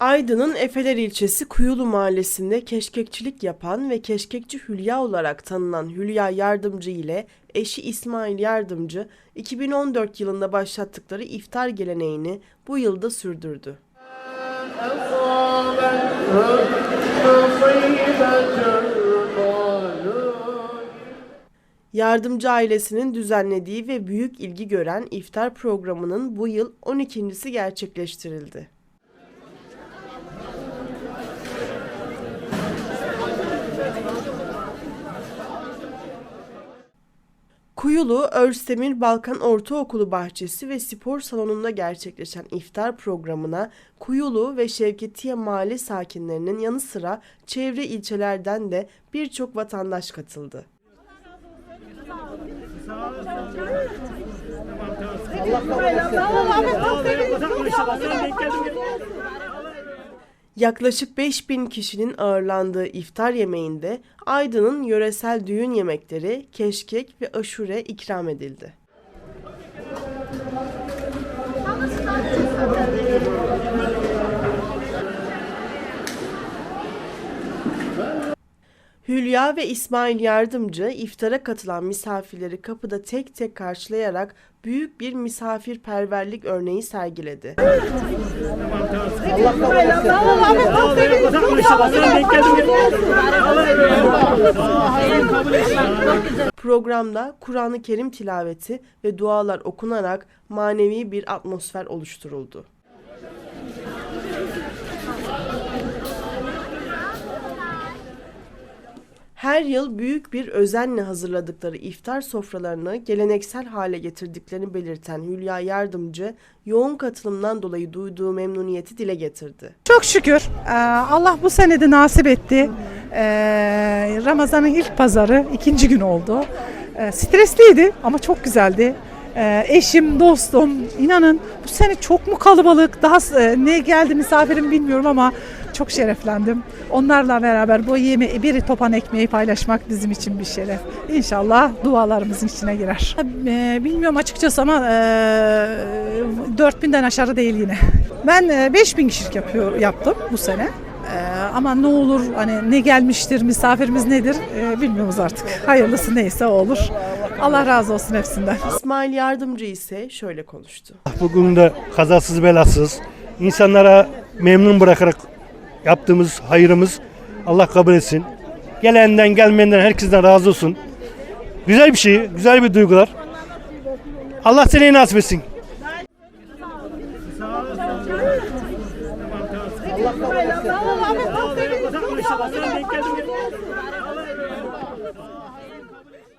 Aydın'ın Efeler ilçesi Kuyulu mahallesinde keşkekçilik yapan ve keşkekçi Hülya olarak tanınan Hülya Yardımcı ile eşi İsmail Yardımcı 2014 yılında başlattıkları iftar geleneğini bu yılda sürdürdü. Yardımcı ailesinin düzenlediği ve büyük ilgi gören iftar programının bu yıl 12.si gerçekleştirildi. Kuyulu Örstemir Balkan Ortaokulu bahçesi ve spor salonunda gerçekleşen iftar programına Kuyulu ve Şevketiye mahalle sakinlerinin yanı sıra çevre ilçelerden de birçok vatandaş katıldı. Yaklaşık 5000 kişinin ağırlandığı iftar yemeğinde Aydın'ın yöresel düğün yemekleri, keşkek ve aşure ikram edildi. Hülya ve İsmail Yardımcı iftara katılan misafirleri kapıda tek tek karşılayarak büyük bir misafirperverlik örneği sergiledi. Programda Kur'an-ı Kerim tilaveti ve dualar okunarak manevi bir atmosfer oluşturuldu. Her yıl büyük bir özenle hazırladıkları iftar sofralarını geleneksel hale getirdiklerini belirten Hülya Yardımcı, yoğun katılımdan dolayı duyduğu memnuniyeti dile getirdi. Çok şükür Ee, Allah bu sene de nasip etti. Ee, Ramazan'ın ilk pazarı ikinci gün oldu. Ee, Stresliydi ama çok güzeldi. Ee, Eşim, dostum inanın bu sene çok mu kalabalık daha e, ne geldi misafirim bilmiyorum ama çok şereflendim. Onlarla beraber bu yemeği bir topan ekmeği paylaşmak bizim için bir şeref. İnşallah dualarımızın içine girer. Ee, Bilmiyorum açıkçası ama e, 4000'den aşağı değil yine. Ben e, 5000 kişilik yapıyor, yaptım bu sene. Ee, ama ne olur hani ne gelmiştir, misafirimiz nedir e, bilmiyoruz artık. Hayırlısı neyse o olur. Allah razı olsun hepsinden. İsmail Yardımcı ise şöyle konuştu. Bugün de kazasız belasız insanlara memnun bırakarak yaptığımız hayırımız Allah kabul etsin. Gelenden gelmeyenden herkesten razı olsun. Güzel bir şey, güzel bir duygular. Allah seni nasip etsin. Allah